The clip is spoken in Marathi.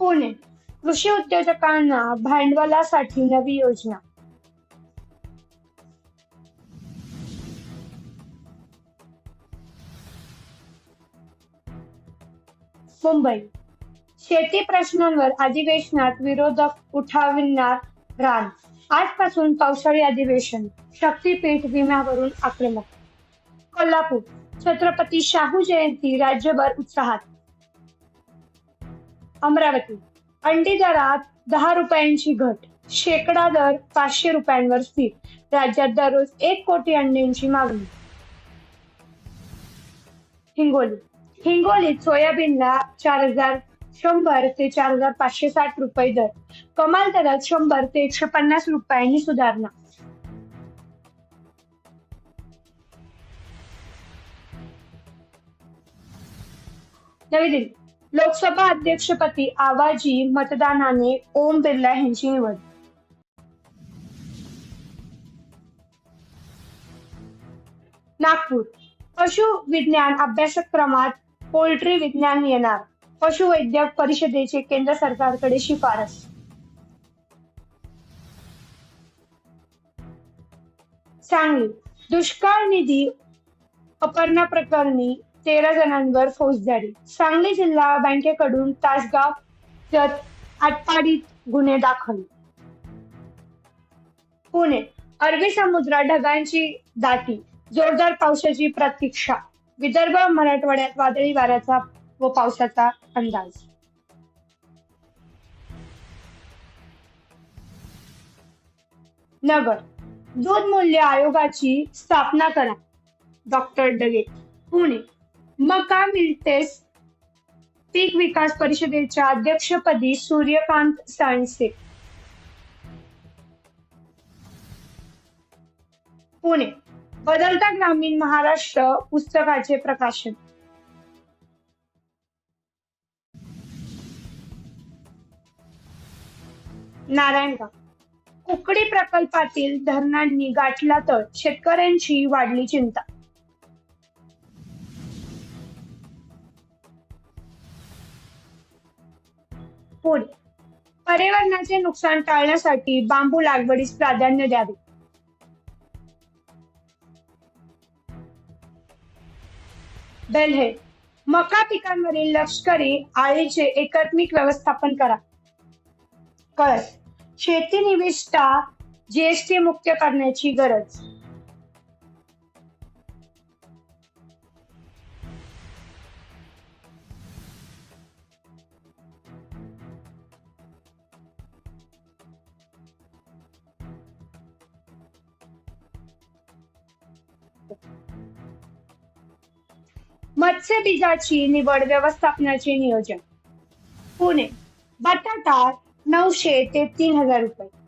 पुणे. कृषी उद्योजकांना भांडवलासाठी नवी योजना. मुंबई. शेती प्रश्नांवर अधिवेशनात विरोधक उठाविणार रान. आजपासून पावसाळी अधिवेशन. शक्तीपीठ विम्यावरून आक्रमक. कोल्हापूर. छत्रपती शाहू जयंती राज्यभर उत्साहात. अमरावती. अंडी दरात दहा रुपयांची घट. शेकडा दर पाचशे रुपयांवर स्थिर राज्यात दररोज एक कोटी अंड्यांची मागणी. हिंगोली. हिंगोलीत सोयाबीनला चार हजार शंभर ते चार हजार पाचशे साठ रुपये दर. कमाल दरात शंभर ते एकशे पन्नास रुपयांनी सुधारणा. नवी दिल्ली. लोकसभा अध्यक्षपदी आवाजी मतदानाने ओम बिर्ला यांची निवड. नागपूर. पशु विज्ञान अभ्यासक्रमात पोल्ट्री विज्ञान येणार. पशुवैद्यक परिषदेचे केंद्र सरकारकडे शिफारस. सांगली. दुष्काळ निधी अपर्णा प्रकरणी तेरा जणांवर फौजदारी सांगली जिल्हा बँकेकडून तासगाव आटपाडीत गुन्हे दाखल. पुणे अरबी समुद्रात ढगांची दाटी जोरदार पावसाची प्रतीक्षा विदर्भ मराठवाड्यात वादळी वाऱ्याचा व पावसाचा अंदाज. नगर दूध मूल्य आयोगाची स्थापना करा. डॉक्टर डगे. पुणे मका मिल्टेस पीक विकास परिषदेच्या अध्यक्षपदी सूर्यकांत साळसे. पुणे बदलता ग्रामीण महाराष्ट्र पुस्तकाचे प्रकाशन. नारायणगाव कुकडी प्रकल्पातील धरणांनी गाठला तर शेतकऱ्यांची वाढली चिंता. पुणे पर्यावरणाचे नुकसान टाळण्यासाठी बांबू लागवडीस प्राधान्य द्यावे. बेल्हेड. मका पिकांवरील लष्करी आळीचे एकात्मिक व्यवस्थापन करा. कळस. शेती निविष्ठा जीएसटी मुक्त करण्याची गरज. मत्स्य बीजाची निवड व्यवस्थापनाचे नियोजन. पुणे बटाटा नऊशे ते तीन हजार रुपये.